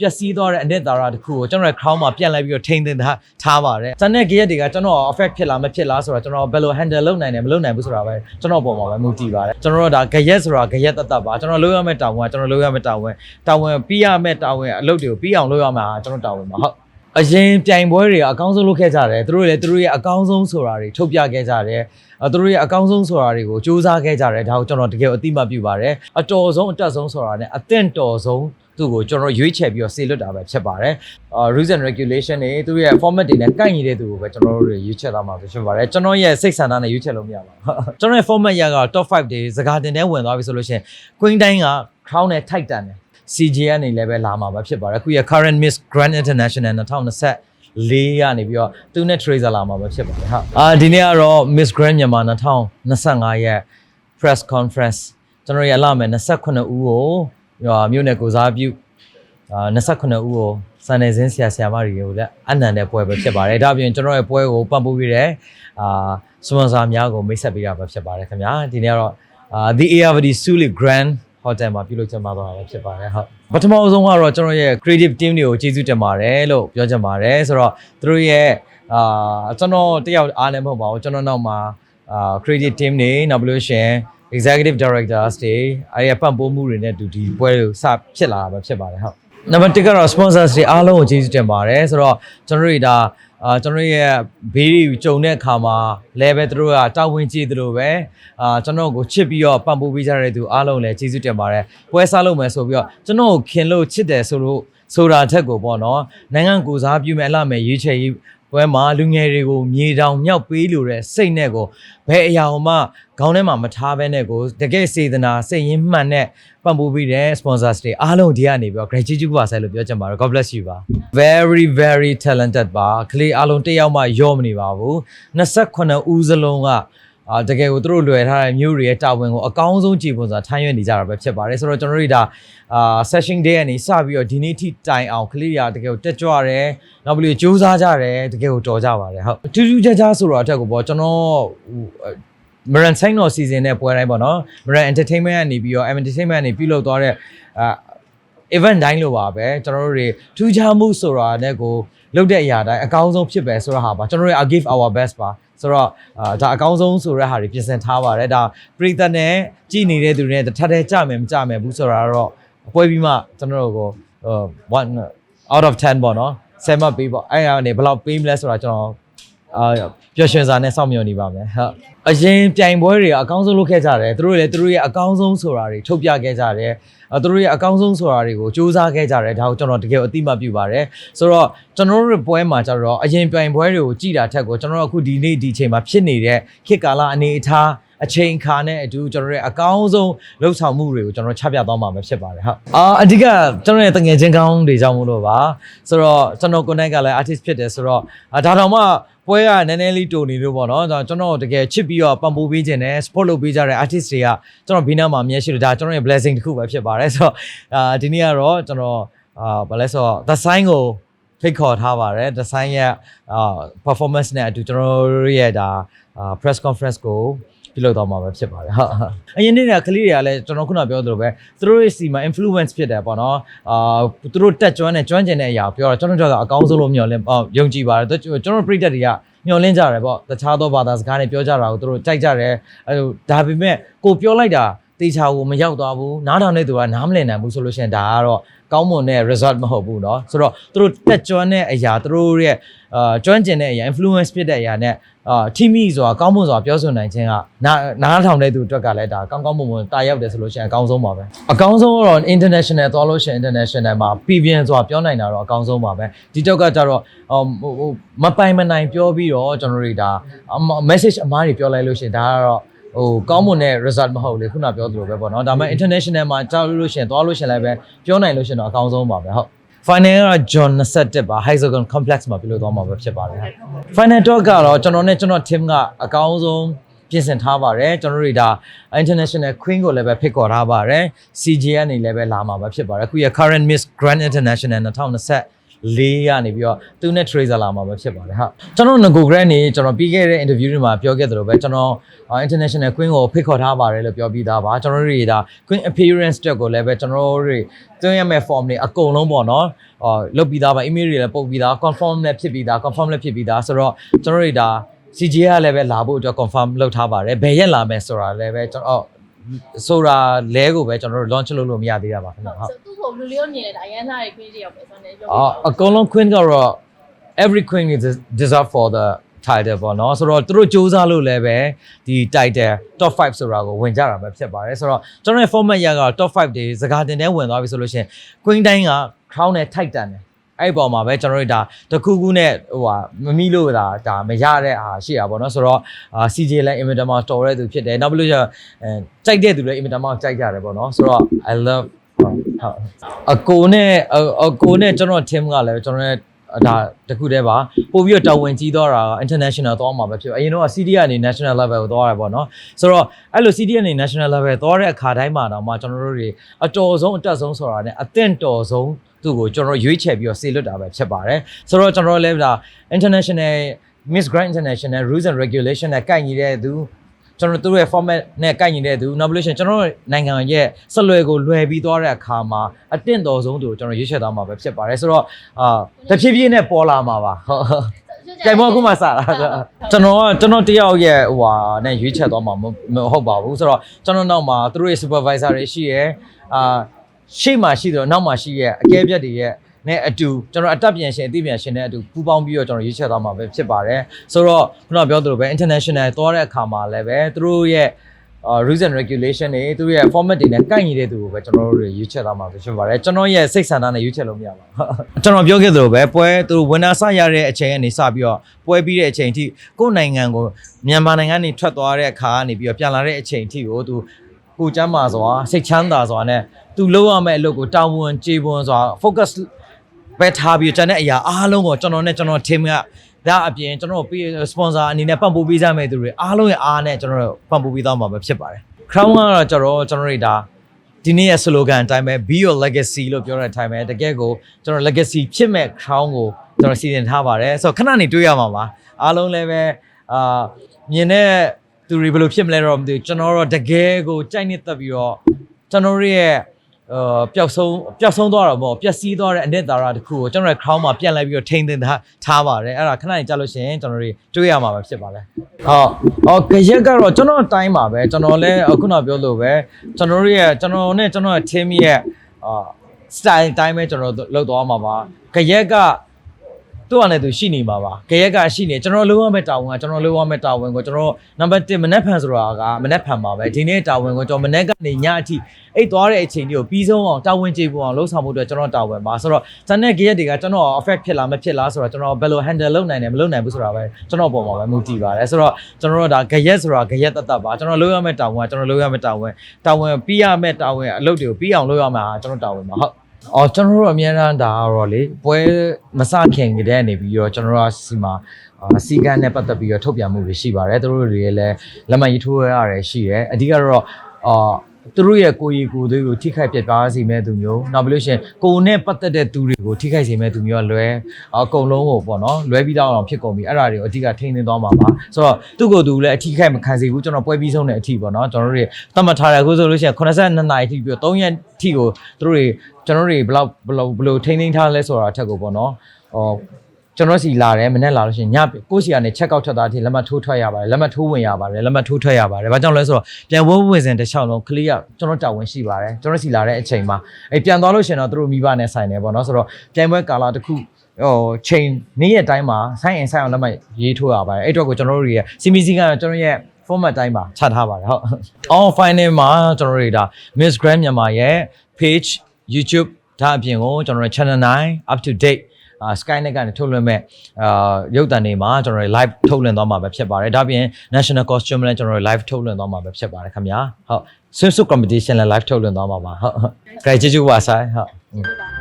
ပျက်စီးသွားတဲ့အနှစ်သာရတစ်ခုကိုကျွန်တော်ရဲ့ crown မှာပြန်လဲပြီးတော့ထိန်းသိမ်းထားထားပါတယ်။ဇန်နဲ့ gear တွေကကျွန်တော် affect ဖြစ်လားမဖြစ်လားဆိုတော့ကျွန်တော်ဘယ်လို handle လုပ်နိုင်တယ်မလုပ်နိုင်ဘူးဆိုတာပဲကျွန်တော်ပုံမှာပဲမူတည်ပါတယ်။ကျွန်တော်တို့ဒါ gear ဆိုတာ gear တတ်တတ်ပါကျွန်တော်လုပ်ရမယ့်တာဝန်ကကျွန်တော်လုပ်ရမယ့်တာဝန်တာဝန်ပြီးရမယ့်တာဝန်အလုပ်တွေကိုပြီးအောင်လုပ်ရမှာကျွန်တော်တာဝန်ပါဟုတ်အရင်ပြိုင်ပွဲတွေအကောင်းဆုံးလုပ်ခဲ့ကြတယ်သူတို့လည်းသူတို့ရဲ့အကောင်းဆုံးဆိုတာတွေထုတ်ပြခဲ့ကြတယ်အဲသူတို့ရဲ့အကောင်းဆုံးဆိုတာတွေကိုစူးစမ်းခဲ့ကြတယ်ဒါကိုကျွန်တော်တကယ်အတိမတ်ပြုပါတယ်အတော်ဆုံးအတက်ဆုံးဆိုတာနဲ့အသင့်တော်ဆုံး သူ့ကိုကျွန်တော်ရွေးချယ်ပြီးတော့စေလွတ်တာပဲဖြစ်ပါတယ်အာ rules and regulation တွေသူတို့ရဲ့ format တွေနဲ့ကိုက်ညီတဲ့သူကိုပဲကျွန်တော်တို့ရွေးချယ်လာမှာဖြစ်ပါတယ်ကျွန်တော်ရဲ့စိတ်ဆန္ဒနဲ့ရွေးချယ်လို့မရပါဘူးကျွန်တော်ရဲ့ format ရက top 5တွေစကားတင်တဲ့ဝင်သွားပြီဆိုလို့ရှိရင် queen တိုင်းက crown နဲ့ tight တန်တယ် CJ ကနေလည်းပဲလာမှာပဲဖြစ်ပါတယ်အခုရ current miss grand international 2020လေးကနေပြီးတော့သူနဲ့ tracer လာမှာပဲဖြစ်ပါတယ်ဟုတ်အာဒီနေ့ကတော့ Miss Grand မြန်မာ2025ရဲ့ press conference ကျွန်တော်ရလာမယ်29ဦးကိုဟို မြို့နယ်ကိုစားပြုအာ29ဦးကိုစံနေစင်းဆရာဆရာမတွေကိုလည်းအနန္တတဲ့ပွဲပဲဖြစ်ပါတယ်ဒါအပြင်ကျွန်တော်ရဲ့ပွဲကိုပံ့ပိုးပေးတဲ့အာစပွန်ဆာများကိုမိတ်ဆက်ပေးတာပဲဖြစ်ပါတယ်ခင်ဗျာဒီနေ့ကတော့အာ The Ayavadi Suli Grand ဟိုတယ်မှာပြုလုပ်ကြမှာတော့ပဲဖြစ်ပါတယ်ဟုတ်ပထမဆုံးကတော့ကျွန်တော်ရဲ့ creative team တွေကိုကျေးဇူးတင်ပါတယ်လို့ပြောချင်ပါတယ်ဆိုတော့သူတို့ရဲ့အာကျွန်တော်တယောက်အားလည်းမဟုတ်ပါဘူးကျွန်တော်နောက်မှာအာ creative team တွေနောက်ပြီးလို့ရှရင် executive directors တွေအဲဒီပံ့ပိုးမှုတွေနဲ့အတူဒီပွဲတွေကိုစဖြစ်လာတာပဲဖြစ်ပါတယ်ဟုတ်နံပါတ်1ကတော့ sponsors တွေအားလုံးကိုကျေးဇူးတင်ပါတယ်ဆိုတော့ကျွန်တော်တို့ဒါအာကျွန်တော်ရဲ့ဘေးတွေကြုံတဲ့အခါမှာလည်းပဲသူတို့ကတာဝန်ကြီးသူတို့ပဲအာကျွန်တော်ကိုချစ်ပြီးတော့ပံ့ပိုးပေးကြတဲ့သူအားလုံးလည်းကျေးဇူးတင်ပါတယ်ပွဲစားလုပ်မယ်ဆိုပြီးတော့ကျွန်တော်ကိုခင်လို့ချစ်တယ်ဆိုလို့ဆိုတာထက်ကိုပေါ့နော်နိုင်ငံကိုစားပြုမဲ့အလှမဲ့ရွေးချယ်ရေး ပွဲမှာလူငယ်တွေကိုမြေတောင်မြောက်ပေးလို့တဲ့စိတ်နဲ့ကိုဘယ်အရာမှခေါင်းထဲမှာမထားဘဲနဲ့ကိုတကယ်စေတနာစိတ်ရင်းမှန်နဲ့ပံ့ပိုးပေးတဲ့ sponsors တွေအားလုံးဒီကနေပြီးတော့ gratitude ပါဆက်လို့ပြောချင်ပါတယ် God bless you ပါ very very talented ပါကလေးအားလုံးတစ်ယောက်မှရော့မနေပါဘူး28ဦးစလုံးက အာတကယ်ကိုသူတို့လွယ်ထားတဲ့မျိုးတွေရဲ့တာဝန်ကိုအကောင်းဆုံးကြည်ပုံစာထမ်းရွက်နေကြတာပဲဖြစ်ပါတယ်ဆိုတော့ကျွန်တော်တို့ဒါအာ session day ကနေစပြီးတော့ဒီနေ့ထိတိုင်အောင်ကလေးတွေကတကယ်ကိုတက်ကြွတယ်နောက်ပြီးစူးစမ်းကြတယ်တကယ်ကိုတော်ကြပါတယ်ဟုတ်အထူးထူးခြားခြားဆိုတော့အထက်ကိုပေါ့ကျွန်တော်ဟို Maran Sign တော် season နဲ့ပွဲတိုင်းပေါ့နော် Maran Entertainment ကနေပြီးတော့ Entertainment ကနေပြုလုပ်သွားတဲ့အာ event တိုင်းလိုပါပဲကျွန်တော်တို့တွေထူးခြားမှုဆိုတာနဲ့ကိုလုပ်တဲ့အရာတိုင်းအကောင်းဆုံးဖြစ်ပဲဆိုတော့ဟာပါကျွန်တော်တို့ I give our best ပါ ဆိုတော့အာဒါအကောင်းဆုံးဆိုတဲ့ဟာတွေပြင်ဆင်ထားပါတယ်ဒါပရိသတ်နဲ့ကြည်နေတဲ့သူတွေနဲ့တစ်ထပ်တည်းကြမယ်မကြမယ်ဘူးဆိုတာတော့အပွဲပြီးမှကျွန်တော်တို့ကို1 out of 10ပေါ့နော်7မှတ်ပေးပေါ့အဲ့ဒါကနေဘယ်လောက်ပေးမလဲဆိုတာကျွန်တော် အာပျော်ရွှင်စာနဲ့စောင့်မျှော်နေပါမယ်ဟုတ်အရင်ပြိုင်ပွဲတွေအကောင်းဆုံးလုပ်ခဲ့ကြတယ်သူတို့လည်းသူတို့ရဲ့အကောင်းဆုံးဆိုတာတွေထုတ်ပြခဲ့ကြတယ်အဲသူတို့ရဲ့အကောင်းဆုံးဆိုတာတွေကိုစူးစမ်းခဲ့ကြတယ်ဒါကိုကျွန်တော်တကယ်အတိမတ်ပြုပါတယ်ဆိုတော့ကျွန်တော်တို့ပွဲမှာကျတော့အရင်ပြိုင်ပွဲတွေကိုကြည်တာထက်ကိုကျွန်တော်တို့အခုဒီနေ့ဒီအချိန်မှာဖြစ်နေတဲ့ခေတ်ကာလအနေအထားအချိန်ခါနဲ့အတူကျွန်တော်တို့ရဲ့အကောင်းဆုံးလှုပ်ဆောင်မှုတွေကိုကျွန်တော်ချပြသွားမှာပဲဖြစ်ပါတယ်ဟုတ်အာအဓိကကျွန်တော်ရဲ့တငယ်ချင်းကောင်းတွေကြောင့်မို့လို့ပါဆိုတော့ကျွန်တော်ကိုယ်တိုင်ကလည်း artist ဖြစ်တယ်ဆိုတော့အာဒါတောင်မှ ပွဲကနည်းနည်းလေးတူနေလို့ပေါ့နော်ဒါကျွန်တော်တကယ်ချစ်ပြီးတော့ပံ့ပိုးပေးခြင်းနဲ့ support လုပ်ပေးကြတဲ့ artist တွေကကျွန်တော်ဘေးနားမှာအမြဲရှိလို့ဒါကျွန်တော်ရဲ့ blessing တစ်ခုပဲဖြစ်ပါတယ်ဆိုတော့အာဒီနေ့ကတော့ကျွန်တော်အာဘာလဲဆိုတော့ the sign ကိုဖိတ်ခေါ်ထားပါတယ် the sign ရဲ့အာ performance နဲ့အတူကျွန်တော်တို့ရဲ့ဒါအာ press conference ကို ပြုလုပ်တော့မှာပဲဖြစ်ပါတယ်ဟုတ်ဟုတ်အရင်နေ့ကကလေးတွေကလည်းကျွန်တော်ခုနပြောသလိုပဲသူတို့ရဲ့စီမှာ influence ဖြစ်တယ်ပေါ့နော်အာသူတို့တက်ကျွမ်းတဲ့ကျွမ်းကျင်တဲ့အရာကိုပြောတော့ကျွန်တော်တို့ကအကောင်းဆုံးလို့မျှော်လင့်အော်ယုံကြည်ပါတယ်ကျွန်တော်တို့ပြည်သက်တွေကမျှော်လင့်ကြတယ်ပေါ့တခြားသောဘာသာစကားနဲ့ပြောကြတာကိုသူတို့ကြိုက်ကြတယ်အဲဒါပေမဲ့ကိုပြောလိုက်တာ တေချာကိုမရောက်သွားဘူးနားထောင်တဲ့သူကနားမလည်နိုင်ဘူးဆိုလို့ရှိရင်ဒါကတော့ကောင်းမွန်တဲ့ result မဟုတ်ဘူးเนาะဆိုတော့သူတို့တက်ကျွမ်းတဲ့အရာသူတို့ရဲ့အာကျွမ်းကျင်တဲ့အရာ influence ဖြစ်တဲ့အရာနဲ့အာထိမိဆိုတာကောင်းမွန်စွာပြောဆိုနိုင်ခြင်းကနားနားထောင်တဲ့သူအတွက်ကလည်းဒါကောင်းကောင်းမွန်မွန်တာရောက်တယ်ဆိုလို့ရှိရင်အကောင်းဆုံးပါပဲအကောင်းဆုံးကတော့ international သွားလို့ရှိရင် international မှာပြည်ပြင်းစွာပြောနိုင်တာတော့အကောင်းဆုံးပါပဲဒီတော့ကကြတော့ဟိုဟိုမပိုင်မနိုင်ပြောပြီးတော့ကျွန်တော်တို့ဒါ message အမားတွေပြောလိုက်လို့ရှိရင်ဒါကတော့ ဟိုကောင်းမွန်တဲ့ result မဟုတ်လေခုနပြောသလိုပဲပေါ့နော်ဒါပေမဲ့ international မှာကြောက်လို့ရှိရင်သွားလို့ရှိရင်လည်းပဲပြောနိုင်လို့ရှိရင်တော့အကောင်းဆုံးပါပဲဟုတ် final က John 21ပါ Hexagon Complex မှာပြုလုပ်သွားမှာပဲဖြစ်ပါတယ်ဟုတ် final talk ကတော့ကျွန်တော်နဲ့ကျွန်တော် team ကအကောင်းဆုံးပြင်ဆင်ထားပါတယ်ကျွန်တော်တို့ဒါ international queen ကိုလည်းပဲဖိတ်ခေါ်ထားပါတယ် CJ ကနေလည်းပဲလာမှာပဲဖြစ်ပါတယ်အခုရ current miss grand international လေးကနေပြီးတော့သူနဲ့ tracer လာမှာပဲဖြစ်ပါတယ်ဟုတ်ကျွန်တော်ငကို grant နေကျွန်တော်ပြီးခဲ့တဲ့ interview တွေမှာပြောခဲ့သလိုပဲကျွန်တော် international queen ကိုဖိတ်ခေါ်ထားပါတယ်လို့ပြောပြီးသားပါကျွန်တော်တို့တွေဒါ queen appearance တက်ကိုလည်းပဲကျွန်တော်တို့တွေသွင်းရမယ့် form တွေအကုန်လုံးပေါ့နော်အော်လုပ်ပြီးသားပါ email တွေလည်းပုတ်ပြီးသား confirm လည်းဖြစ်ပြီးသား confirm လည်းဖြစ်ပြီးသားဆိုတော့ကျွန်တော်တို့တွေဒါ CGA ကလည်းပဲလာဖို့အတွက် confirm လုပ်ထားပါတယ်ဘယ်ရက်လာမယ်ဆိုတာလည်းပဲကျွန်တော် ဆိုတာလဲကိုပဲကျွန်တော်တို့ launch လုပ်လို့မရသေးတာပါခင်ဗျဟုတ်ဆိုသူ့ကိုလူလေးရောမြင်လဲဒါအရန်သားရဲ့ queen တယောက်ပဲဆိုတော့ပြောပြအော်အကုန်လုံး queen ကတော့ every queen is deserve for the title ပေါ့နော်ဆိုတော့သူတို့စူးစမ်းလို့လည်းပဲဒီ title top 5ဆိုတာကိုဝင်ကြတာပဲဖြစ်ပါတယ်ဆိုတော့ကျွန်တော်ရဲ့ format ရကတော့ top 5တွေစကားတင်တဲ့ဝင်သွားပြီဆိုလို့ရှိရင် queen တိုင်းက crown နဲ့ tight တန်တယ် အဲ့ဒီပေါ်မှာပဲကျွန်တော်တို့ဒါတခုခုနဲ့ဟိုဟာမမီလို့ဒါဒါမရတဲ့အားရှိတာပေါ့နော်ဆိုတော့အာ CJ လည်း inventor မှာတော်တဲ့သူဖြစ်တယ်နောက်ပြီးလို့ကျအဲကြိုက်တဲ့သူလည်း inventor မှာကြိုက်ကြတယ်ပေါ့နော်ဆိုတော့ I love ဟုတ်ဟုတ်အကိုနဲ့အအကိုနဲ့ကျွန်တော် team ကလည်းကျွန်တော်ရဲ့ဒါတခုတည်းပါပို့ပြီးတော့တာဝန်ကြီးတော့တာက international သွားမှာပဲဖြစ်အရင်တော့ CD ကနေ national level ကိုသွားရပေါ့နော်ဆိုတော့အဲ့လို CD ကနေ national level သွားတဲ့အခါတိုင်းမှာတော့မှကျွန်တော်တို့တွေအတော်ဆုံးအတက်ဆုံးဆိုတာ ਨੇ အသင့်တော်ဆုံး သူ့ကိုကျွန်တော်ရွေးချယ်ပြီးတော့စေလွတ်တာပဲဖြစ်ပါတယ်ဆိုတော့ကျွန်တော်လည်းဒါ international Miss Grand International rules and regulation နဲ့ကိုက်ညီတဲ့သူကျွန်တော်တို့ရဲ့ format နဲ့ကိုက်ညီတဲ့သူနောက်ပြီးလို့ရှိရင်ကျွန်တော်တို့နိုင်ငံရဲ့ဆက်လွယ်ကိုလွယ်ပြီးသွားတဲ့အခါမှာအတင့်တော်ဆုံးသူကိုကျွန်တော်ရွေးချယ်သွားမှာပဲဖြစ်ပါတယ်ဆိုတော့အာတဖြည်းဖြည်းနဲ့ပေါ်လာမှာပါဟုတ်ဟုတ်ကြိုင်မောအခုမှစတာကျွန်တော်ကကျွန်တော်တယောက်ရဲ့ဟိုဟာနဲ့ရွေးချက်သွားမှာမမဟုတ်ပါဘူးဆိုတော့ကျွန်တော်နောက်မှာသူတို့ရဲ့ supervisor တွေရှိရဲအာ ရှေ့မှာရှိတယ်နောက်မှာရှိရဲအကဲပြတ်တွေရဲ့နဲ့အတူကျွန်တော်အတက်ပြန်ရှင်အသိပြန်ရှင်နဲ့အတူပူးပေါင်းပြီးတော့ကျွန်တော်ရွေးချက်သွားမှာပဲဖြစ်ပါတယ်ဆိုတော့ခုနကပြောသလိုပဲ international သွားတဲ့အခါမှာလည်းပဲသူတို့ရဲ့အာ rules and regulation တွေသူတို့ရဲ့ format တွေနဲ့ကိုက်ညီတဲ့သူကိုပဲကျွန်တော်တို့တွေရွေးချက်သွားမှာပဲဖြစ်ပါတယ်ကျွန်တော်ရဲ့စိတ်ဆန္ဒနဲ့ရွေးချက်လို့မရပါဘူးကျွန်တော်ပြောခဲ့သလိုပဲပွဲသူတို့ winner စရတဲ့အချိန်ကနေစပြီးတော့ပွဲပြီးတဲ့အချိန်ထိကိုယ့်နိုင်ငံကိုမြန်မာနိုင်ငံကနေထွက်သွားတဲ့အခါကနေပြီးတော့ပြန်လာတဲ့အချိန်ထိကိုသူ ကိုယ်ကျမ်းမာစွာစိတ်ချမ်းသာစွာနဲ့သူလုပ်ရမယ့်အလုပ်ကိုတာဝန်ကျေပွန်စွာ focus ပဲထားပြီးကျန်တဲ့အရာအားလုံးကိုကျွန်တော်နဲ့ကျွန်တော် team ကဒါအပြင်ကျွန်တော်ပေး sponsor အနေနဲ့ပံ့ပိုးပေးကြမယ့်သူတွေအားလုံးရဲ့အားနဲ့ကျွန်တော်ပံ့ပိုးပေးသွားမှာပဲဖြစ်ပါတယ် crown ကတော့ကျွန်တော်ကျွန်တော်တို့ဒါဒီနေ့ရဲ့ slogan အတိုင်းပဲ be your legacy လို့ပြောတဲ့အတိုင်းပဲတကယ်ကိုကျွန်တော် legacy ဖြစ်မဲ့ crown ကိုကျွန်တော်စီစဉ်ထားပါတယ်ဆိုတော့ခဏနေတွေးရမှာပါအားလုံးလည်းပဲအာမြင်တဲ့ သူတွေဘယ်လိုဖြစ်မလဲတော့မသိဘူးကျွန်တော်တော့တကယ်ကိုကြိုက်နေသက်ပြီးတော့ကျွန်တော်တို့ရဲ့အာပျောက်ဆုံးပျောက်ဆုံးသွားတော့ပေါ့ပျက်စီးသွားတဲ့အနှစ်သာရတစ်ခုကိုကျွန်တော်ရဲ့ crown မှာပြန်လိုက်ပြီးတော့ထိန်းသိမ်းထားထားပါတယ်အဲ့ဒါခဏနေကြလို့ရှိရင်ကျွန်တော်တွေတွေးရမှာပဲဖြစ်ပါလဲဟုတ်အော်ကြရက်ကတော့ကျွန်တော်အတိုင်းပါပဲကျွန်တော်လည်းအခုနပြောလို့ပဲကျွန်တော်တို့ရဲ့ကျွန်တော်နဲ့ကျွန်တော်ရဲ့ team ရဲ့အာ style အတိုင်းပဲကျွန်တော်တို့လုပ်သွားမှာပါကြရက်က သူ့အနေနဲ့သူရှိနေမှာပါကြရက်ကရှိနေကျွန်တော်လုံးဝမဲ့တာဝန်ကကျွန်တော်လုံးဝမဲ့တာဝန်ကိုကျွန်တော်နံပါတ်1မနက်ဖန်ဆိုတာကမနက်ဖန်ပါပဲဒီနေ့တာဝန်ကိုကျွန်တော်မနက်ကနေညအထိအိတ်သွားတဲ့အချိန်တွေကိုပြီးဆုံးအောင်တာဝန်ကျေပွန်အောင်လှုပ်ဆောင်မှုအတွက်ကျွန်တော်တာဝန်ပါဆိုတော့ဇန်တဲ့ကြရက်တွေကကျွန်တော် affect ဖြစ်လားမဖြစ်လားဆိုတော့ကျွန်တော်ဘယ်လို handle လုပ်နိုင်တယ်မလုပ်နိုင်ဘူးဆိုတာပဲကျွန်တော်ပုံမှာပဲမူတည်ပါတယ်ဆိုတော့ကျွန်တော်တို့ဒါကြရက်ဆိုတာကြရက်တတ်တတ်ပါကျွန်တော်လုံးဝမဲ့တာဝန်ကကျွန်တော်လုံးဝမဲ့တာဝန်တာဝန်ပြီးရမဲ့တာဝန်အလုပ်တွေကိုပြီးအောင်လုပ်ရမှာကျွန်တော်တာဝန်ပါဟုတ် အော်ကျွန်တော်တို့အများအားဒါကတော့လေပွဲမစခင်ကတည်းကနေပြီးတော့ကျွန်တော်တို့ကစီမှာအာစီကန်းနဲ့ပတ်သက်ပြီးတော့ထုတ်ပြန်မှုတွေရှိပါတယ်သူတို့တွေလည်းလက်မှတ်ရေးထိုးရရတယ်ရှိတယ်အဓိကတော့အာ သူတို့ရဲ့ကိုယ်ရည်ကိုယ်သွေးကိုထိခိုက်ပြတ်သားစေမဲ့သူမျိုးနောက်ပြီးလို့ရှိရင်ကိုယ်နဲ့ပတ်သက်တဲ့သူတွေကိုထိခိုက်စေမဲ့သူမျိုးကလွဲအကုန်လုံးကိုပေါ့နော်လွဲပြီးတော့အောင်ဖြစ်ကုန်ပြီအဲ့ဒါတွေကိုအဓိကထိန်းသိမ်းသွားမှာပါဆိုတော့သူ့ကိုယ်သူလည်းအထိခိုက်မခံစေဘူးကျွန်တော်ပွဲပြီးဆုံးတဲ့အထိပေါ့နော်ကျွန်တော်တို့တွေသတ်မှတ်ထားတယ်အခုဆိုလို့ရှိရင်82နာရီထိပြီးတော့3ရက်ထိကိုသူတို့တွေကျွန်တော်တို့တွေဘယ်လောက်ဘယ်လိုဘယ်လိုထိန်းသိမ်းထားလဲဆိုတာအထက်ကိုပေါ့နော်ဟော ကျွန်တော်စီလာတယ်မနေ့လာလို့ရှိရင်ညကိုစီကနေ check out ထွက်တာအထိလက်မှတ်ထိုးထွက်ရပါတယ်လက်မှတ်ထိုးဝင်ရပါတယ်လက်မှတ်ထိုးထွက်ရပါတယ်ဘာကြောင့်လဲဆိုတော့ပြန်ဝဝင်စဉ်တစ်လျှောက်လုံး clear ကျွန်တော်တာဝန်ရှိပါတယ်ကျွန်တော်စီလာတဲ့အချိန်မှာအဲပြန်သွားလို့ရှိရင်တော့သူတို့မိဘနဲ့ဆိုင်တယ်ပေါ့နော်ဆိုတော့ပြန်ပွဲကာလာတစ်ခုဟိုချိန်နေ့ရက်တိုင်းမှာဆိုင်ရင်ဆိုင်အောင်လက်မှတ်ရေးထိုးရပါတယ်အဲ့တော့ကိုကျွန်တော်တို့ရဲ့စီမီစီကကျွန်တော်ရဲ့ format တိုင်းမှာချထားပါတယ်ဟုတ် all final မှာကျွန်တော်တို့ဒါ Miss Grand မြန်မာရဲ့ page YouTube ဒါအပြင်ကိုကျွန်တော်တို့ channel 9 up to date အာ Skynet ကနေထုတ်လွှင့်မဲ့အာရုပ်သံတွေမှာကျွန်တော်တို့ live ထုတ်လွှင့်သွားမှာပဲဖြစ်ပါတယ်ဒါပြင် national costume လည်းကျွန်တော်တို့ live ထုတ်လွှင့်သွားမှာပဲဖြစ်ပါတယ်ခင်ဗျာဟုတ် swimsuit competition လည်း live ထုတ်လွှင့်သွားမှာပါဟုတ်ဟုတ် great ကျေးဇူးပါဆိုင်ဟုတ်ဟုတ်ပါ